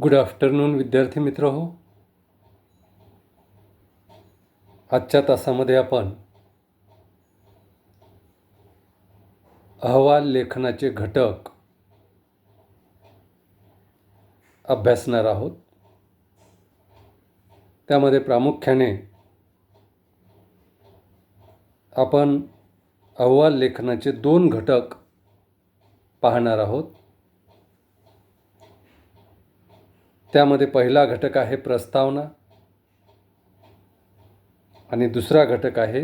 Good afternoon विद्यार्थी मित्र हो. आजच्या तासामध्ये आपण अहवाल लेखनाचे घटक अभ्यासणार आहोत. त्यामध्ये प्रामुख्याने आपण अहवाल लेखनाचे दोन घटक पाहणार आहोत. त्यामध्ये पहिला घटक आहे प्रस्तावना आणि दुसरा घटक आहे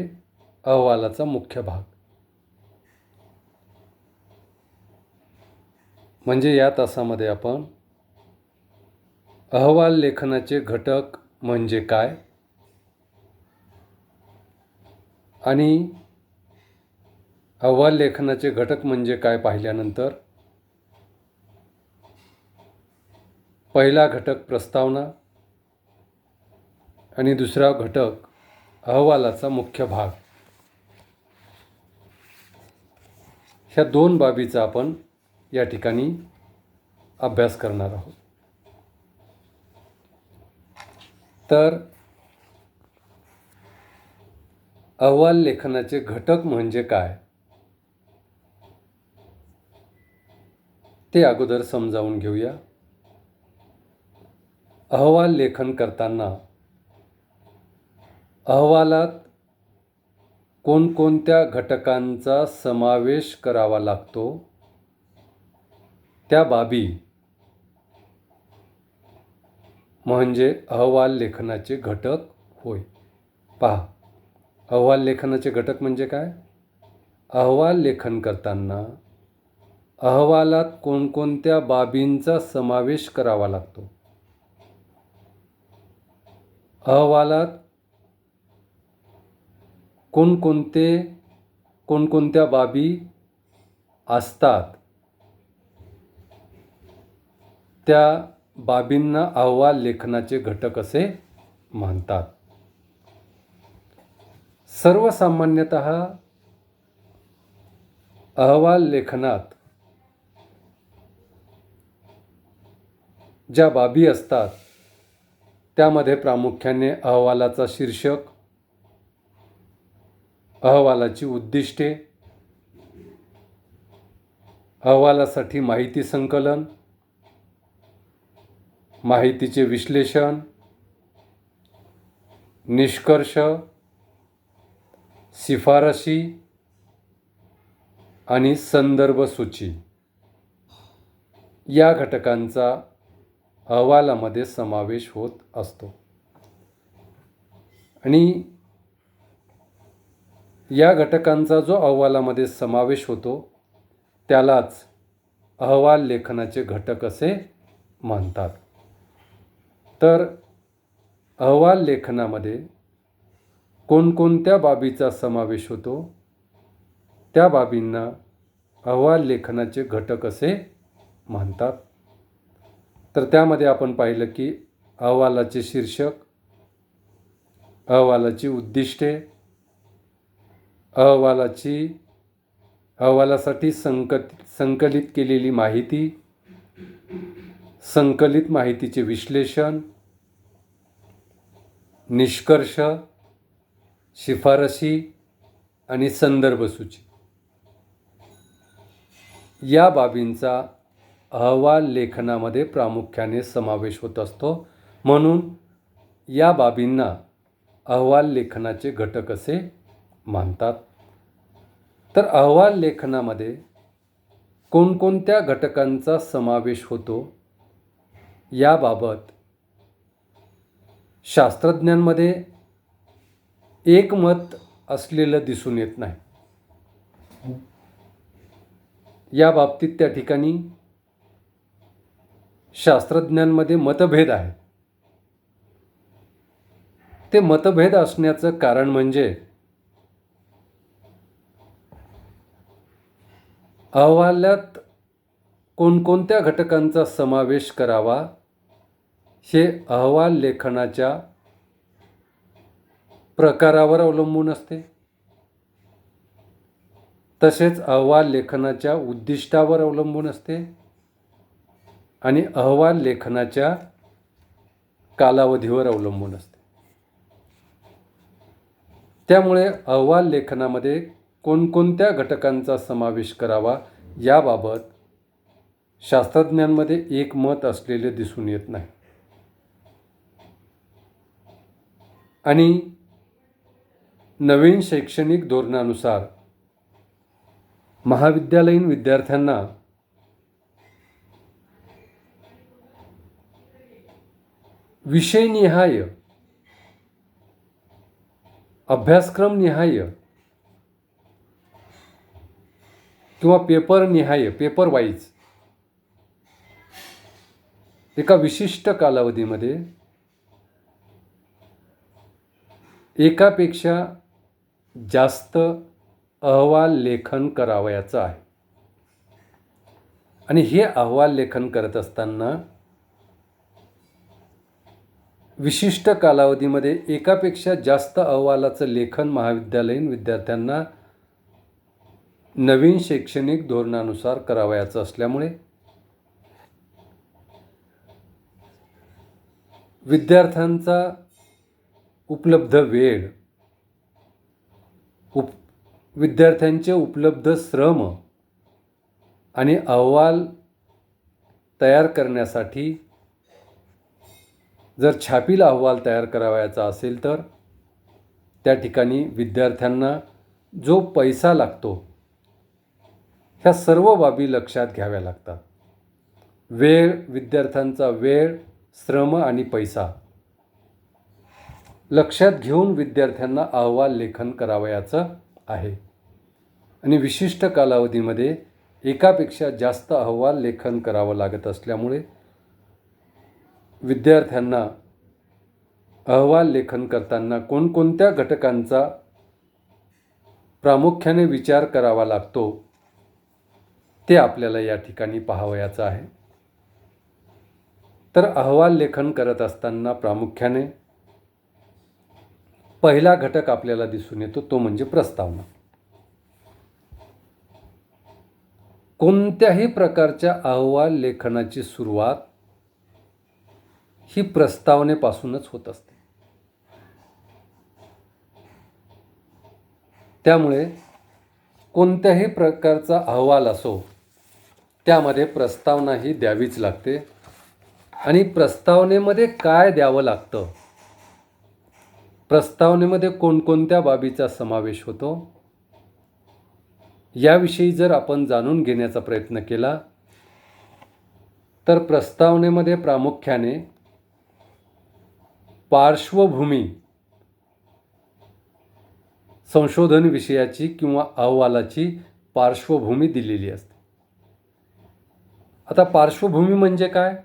अहवालाचा मुख्य भाग. म्हणजे या तासामध्ये आपण अहवाल लेखनाचे घटक म्हणजे काय आणि अहवाल लेखनाचे घटक म्हणजे काय पाहिल्यानंतर पहिला घटक प्रस्तावना आणि दुसरा घटक अहवालाचा मुख्य भाग. ह्या दोन बाबीचा आपण या ठिकाणी अभ्यास करणार आहोत. तर अहवाल लेखनाचे घटक म्हणजे काय? ते अगोदर समजावून घेऊया. अहवाल लेखन करताना अहवालात कोणकोणत्या घटकांचा समावेश करावा लागतो? त्या बाबी म्हणजे अहवाल लेखनाचे घटक होय. पहा अहवाल लेखनाचे घटक म्हणजे काय? अहवाल लेखन करताना अहवालात कोणकोणत्या बाबींचा समावेश करावा लागतो? अहवालात कोणकोणते कोणकोणत्या बाबी असतात? त्या बाबींना अहवाल लेखनाचे घटक असे म्हणतात. सर्वसामान्यत अहवाल लेखनात ज्या बाबी असतात त्यामध्ये प्रामुख्याने अहवालाचा शीर्षक अहवालाची उद्दिष्टे अहवालासाठी माहिती संकलन माहितीचे विश्लेषण निष्कर्ष शिफारशी आणि संदर्भ सूची. या घटकांचा अहवालामध्ये समावेश होत असतो. आणि या घटकांचा जो अहवालामध्ये समावेश होतो त्यालाच अहवाल लेखनाचे घटक असे म्हणतात. तर अहवाल लेखनामध्ये कोणकोणत्या बाबीचा समावेश होतो त्या बाबींना अहवाल लेखनाचे घटक असे म्हणतात. तर त्यामध्ये आपण पाहिलं की अहवालाचे शीर्षक अहवालाची उद्दिष्टे अहवालाची अहवालासाठी संकत संकलित केलेली माहिती संकलित माहितीचे विश्लेषण निष्कर्ष शिफारशी आणि संदर्भसूची या बाबींचा अहवाल लेखनामध्ये प्रामुख्याने समावेश होत असतो. म्हणून या बाबींना अहवाल लेखनाचे घटक असे मानतात. तर अहवाल लेखनामध्ये कोणकोणत्या घटकांचा समावेश होतो याबाबत शास्त्रज्ञांमध्ये एकमत असलेलं दिसून येत नाही. या बाबतीत त्या ठिकाणी शास्त्रज्ञांमध्ये मतभेद आहे. ते मतभेद असण्याचं कारण म्हणजे अहवालात कोणकोणत्या घटकांचा समावेश करावा हे अहवाल लेखनाच्या प्रकारावर अवलंबून असते. तसेच अहवाल लेखनाच्या उद्दिष्टावर अवलंबून असते. आणि अहवाल लेखनाच्या कालावधीवर अवलंबून असते. त्यामुळे अहवाल लेखनामध्ये कोणकोणत्या घटकांचा समावेश करावा याबाबत शास्त्रज्ञांमध्ये एक मत असलेले दिसून येत नाही. आणि नवीन शैक्षणिक धोरणानुसार महाविद्यालयीन विद्यार्थ्यांना विषयनिहाय अभ्यासक्रमनिहाय किंवा पेपरनिहाय पेपर वाईज एका विशिष्ट कालावधीमध्ये एकापेक्षा जास्त अहवाल लेखन करावयाचं आहे. आणि हे अहवाल लेखन करत असताना विशिष्ट कालावधीमध्ये एकापेक्षा जास्त अहवालाचं लेखन महाविद्यालयीन विद्यार्थ्यांना नवीन शैक्षणिक धोरणानुसार करावयाचं असल्यामुळे विद्यार्थ्यांचा उपलब्ध वेळ उप विद्यार्थ्यांचे उपलब्ध श्रम आणि अहवाल तयार करण्यासाठी जर छापील अहवाल तयार करावयाचा असेल तर? त्या ठिकाणी विद्यार्थ्यांना जो पैसा लागतो ह्या सर्व बाबी लक्षात घ्याव्या लागतात. वेळ विद्यार्थ्यांचा वेळ श्रम आणि पैसा. लक्षात घेऊन विद्यार्थ्यांना अहवाल लेखन करावयाचं आहे. आणि विशिष्ट कालावधीमध्ये एकापेक्षा जास्त अहवाल लेखन करावं लागत असल्यामुळे विद्यार्थ्यांना अहवाल लेखन करताना कोणकोणत्या घटकांचा प्रामुख्याने विचार करावा लागतो ते आपल्याला या ठिकाणी पाहावयाचं आहे. तर अहवाल लेखन करत असताना प्रामुख्याने पहिला घटक आपल्याला दिसून येतो तो म्हणजे प्रस्तावना. कोणत्याही प्रकारच्या अहवाल लेखनाची सुरुवात ही प्रस्तावनेपासूनच होत असते. त्यामुळे कोणत्याही प्रकारचा अहवाल असो त्यामध्ये प्रस्तावना ही द्यावीच लागते. आणि प्रस्तावनेमध्ये काय द्यावं लागतं? प्रस्तावनेमध्ये कोणकोणत्या बाबीचा समावेश होतो? याविषयी जर आपण जाणून घेण्याचा प्रयत्न केला तर प्रस्तावनेमध्ये प्रामुख्याने पार्श्वभूमी संशोधन विषयाची किंवा अहवालाची पार्श्वभूमी दिलेली असते. आता पार्श्वभूमी म्हणजे काय?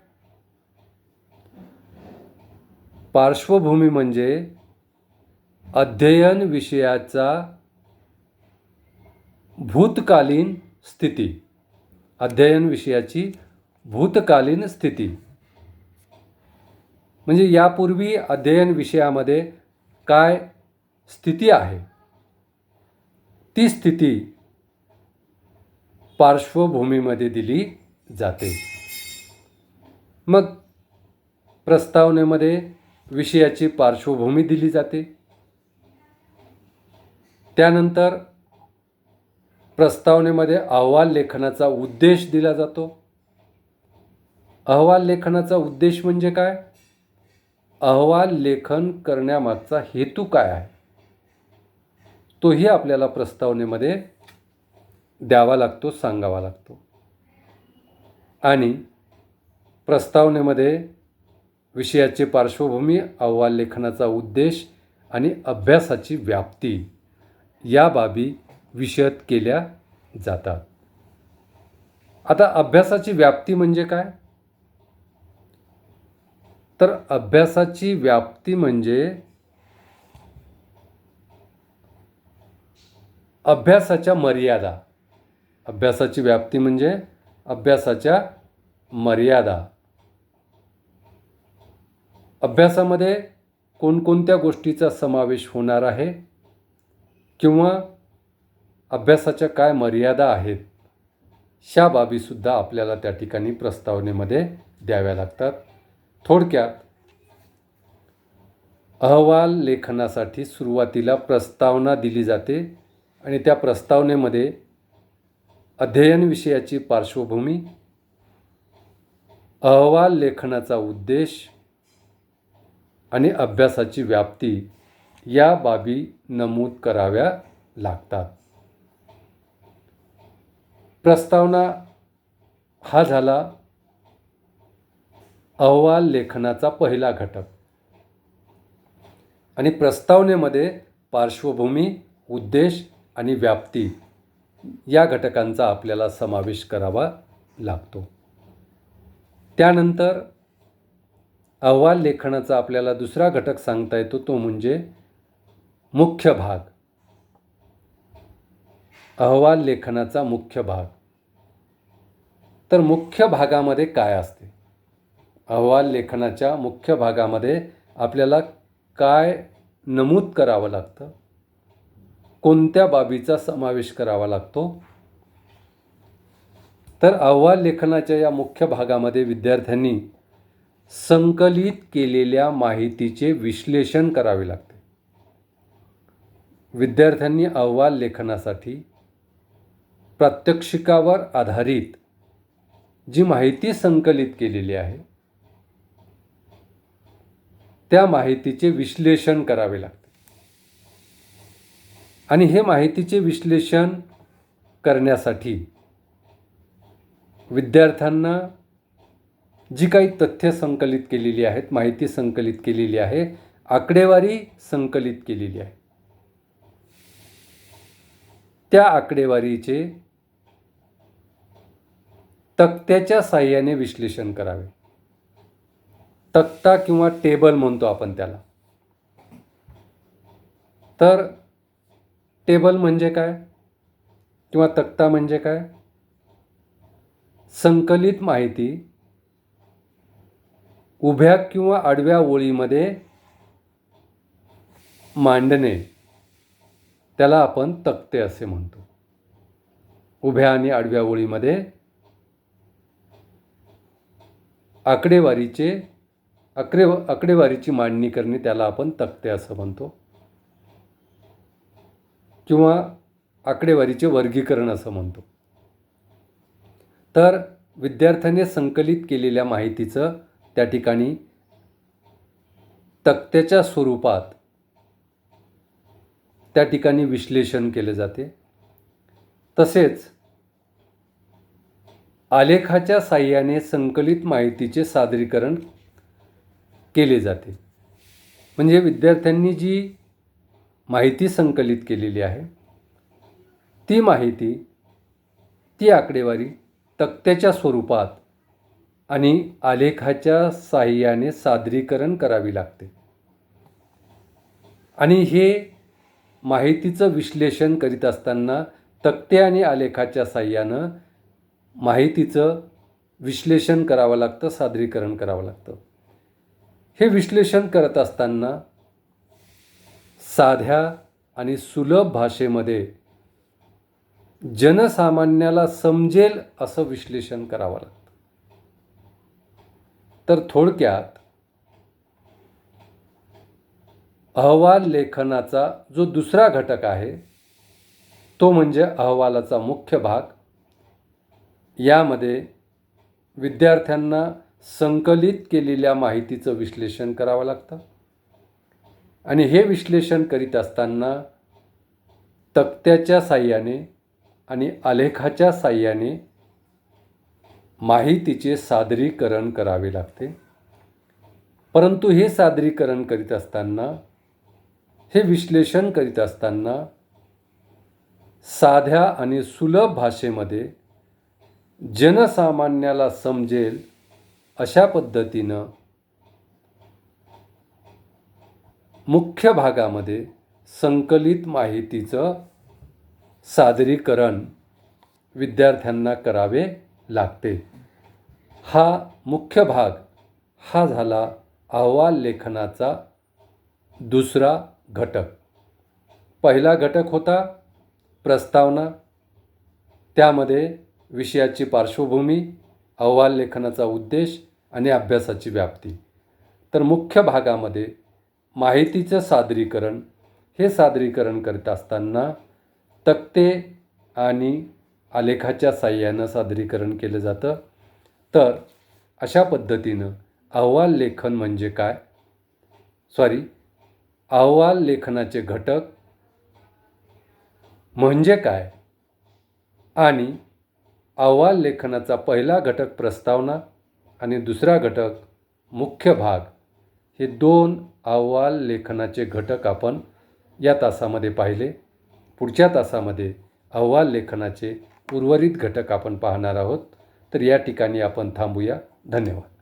पार्श्वभूमी म्हणजे अध्ययन विषयाचा भूतकालीन स्थिती. अध्ययन विषयाची भूतकालीन स्थिती. म्हणजे यापूर्वी अध्ययन विषयामध्ये काय स्थिती आहे? ती स्थिती पार्श्वभूमीमध्ये दिली जाते. मग प्रस्तावनेमध्ये विषयाची पार्श्वभूमी दिली जाते. त्यानंतर प्रस्तावनेमध्ये अहवाल लेखनाचा उद्देश दिला जातो. अहवाल लेखनाचा उद्देश म्हणजे काय? अहवाल लेखन करण्यामागचा हेतू काय आहे? तोही आपल्याला प्रस्तावनेमध्ये द्यावा लागतो सांगावा लागतो. आणि प्रस्तावनेमध्ये विषयाची पार्श्वभूमी अहवाल लेखनाचा उद्देश आणि अभ्यासाची व्याप्ती या बाबी विशद केल्या जातात. आता अभ्यासाची व्याप्ती म्हणजे काय? तर अभ्यासाची व्याप्ती म्हणजे अभ्यासाच्या मर्यादा. अभ्यासाची व्याप्ती म्हणजे अभ्यासाच्या मर्यादा. अभ्यासामध्ये कोणकोणत्या गोष्टीचा समावेश होणार आहे? किंवा अभ्यासाच्या काय मर्यादा आहेत? ह्या बाबीसुद्धा आपल्याला त्या ठिकाणी प्रस्तावनेमध्ये द्याव्या लागतात. थोडक्यात अहवाल लेखनासाठी सुरुवातीला प्रस्तावना दिली जाते आणि त्या प्रस्तावनेमध्ये अध्ययन विषयाची पार्श्वभूमी अहवाल लेखनाचा उद्देश आणि अभ्यासाची व्याप्ती या बाबी नमूद कराव्या लागतात. प्रस्तावना हा झाला अहवाल लेखनाचा पहिला घटक. आणि प्रस्तावनेमध्ये पार्श्वभूमी उद्देश आणि व्याप्ती या घटकांचा आपल्याला समावेश करावा लागतो. त्यानंतर अहवाल लेखनाचा आपल्याला दुसरा घटक सांगता येतो तो म्हणजे मुख्य भाग. अहवाल लेखनाचा मुख्य भाग. तर मुख्य भागामध्ये काय असते? अहवाल लेखनाच्या मुख्य भागामध्ये आपल्याला काय नमूद करावं लागतं? कोणत्या बाबीचा समावेश करावा लागतो? तर अहवाल लेखनाच्या या मुख्य भागामध्ये विद्यार्थ्यांनी संकलित केलेल्या माहितीचे विश्लेषण करावे लागते. विद्यार्थ्यांनी अहवाल लेखनासाठी प्रात्यक्षिकावर आधारित जी माहिती संकलित केलेली आहे त्या माहितीचे विश्लेषण करावे लागते. आणि हे माहितीचे विश्लेषण करण्यासाठी विद्यार्थ्यांना जी काही तथ्य संकलित केलेली आहेत माहिती संकलित केलेली आहे आकडेवारी संकलित केलेली आहे. त्या आकडेवारीचे तक्त्याच्या साह्याने विश्लेषण करावे. तक्ता किंवा टेबल म्हणतो आपण त्याला. तर टेबल म्हणजे काय? किंवा तक्ता म्हणजे काय? संकलित माहिती उभ्या किंवा आडव्या ओळीमध्ये मांडणे. त्याला आपण तक्ते असे म्हणतो. उभ्या आणि आडव्या ओळीमध्ये आकडेवारीचे आकडे आकडेवारीची मांडणी करणे त्याला आपण तक्ते असं म्हणतो. किंवा आकडेवारीचे वर्गीकरण असं म्हणतो. तर विद्यार्थ्याने संकलित केलेल्या माहितीचं त्या ठिकाणी तक्त्याच्या स्वरूपात त्या ठिकाणी विश्लेषण केले जाते. तसेच आलेखाच्या साह्याने संकलित माहितीचे सादरीकरण केले जाते. म्हणजे विद्यार्थ्यांनी जी माहिती संकलित केलेली आहे ती माहिती ती आकडेवारी तक्त्याच्या स्वरूपात आणि आलेखाच्या साह्याने सादरीकरण करावी लागते. आणि हे माहितीचं विश्लेषण करीत असताना तक्ते आणि आलेखाच्या साह्यानं माहितीचं विश्लेषण करावं लागतं सादरीकरण करावं लागतं. हे विश्लेषण करत असताना साध्या आणि सुलभ भाषेमध्ये जनसामान्याला समजेल असं विश्लेषण करावं लागतं. तर थोडक्यात अहवाल लेखनाचा जो दुसरा घटक आहे तो म्हणजे अहवालाचा मुख्य भाग. यामध्ये विद्यार्थ्यांना संकलित केलेल्या माहितीचं विश्लेषण करावं लागतं. आणि हे विश्लेषण करीत असताना तक्त्याच्या साह्याने आणि आलेखाच्या साह्याने माहितीचे सादरीकरण करावे लागते. परंतु हे सादरीकरण करीत असताना हे विश्लेषण करीत असताना साध्या आणि सुलभ भाषेमध्ये जनसामान्याला समजेल अशा पद्धतीनं मुख्य भागामध्ये संकलित माहितीचं सादरीकरण विद्यार्थ्यांना करावे लागते. हा मुख्य भाग हा झाला अहवाल लेखनाचा दुसरा घटक. पहिला घटक होता प्रस्तावना. त्यामध्ये विषयाची पार्श्वभूमी अहवाल लेखनाचा उद्देश आणि अभ्यासाची व्याप्ती. तर मुख्य भागामध्ये माहितीचं सादरीकरण हे सादरीकरण करत असताना तक्ते आणि आलेखाच्या साह्यानं सादरीकरण केलं जातं. तर अशा पद्धतीनं अहवाल लेखन म्हणजे काय? सॉरी अहवाल लेखनाचे घटक म्हणजे काय? आणि अहवाल लेखनाचा पहिला घटक प्रस्तावना आणि दुसरा घटक मुख्य भाग. हे दोन अहवाल लेखनाचे घटक आपण या तासामध्ये पाहिले. पुढच्या तासामध्ये अहवाल लेखनाचे उर्वरित घटक आपण पाहणार आहोत. तर या ठिकाणी आपण थांबूया. धन्यवाद.